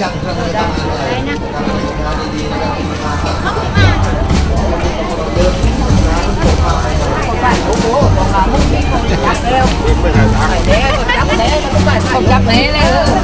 ช่างเครื่องมือต่างๆอะไรนะดีๆนะครับผมจับไหนเลย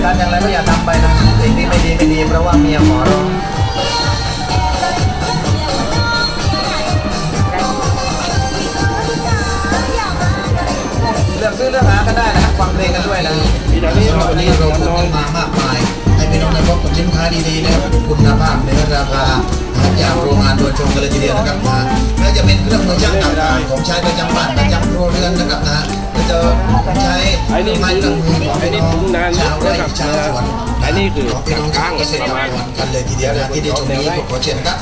เคยกันอย่างไรก็อย่าทำไปนะสิ่งที่ไม่ดีไม่ดีเพราะว่าเมียขอร้องเลือกซื้อเลือกหากันได้นะครับฟังเพลงกันด้วยนะสำหรับวันนี้เราพูดกันมามากมายให้พี่น้องได้พบกับสินค้าดีๆนะครับคุณภาพในราคานะครับอย่างโรงงานโดยตรงกันเลยทีเดียวนะครับนะแม้จะเป็นเครื่องมือช่างต่างๆของใช้ประจำบ้านประจำ อันนี้คืออของพี่น้งนาวไร่ชาวสวนอันนี้คือของพี่น้องชาวเกษตรกรกันเลยทีเดียวนะที่ได้ชมนี้ผมขอเชิญครับ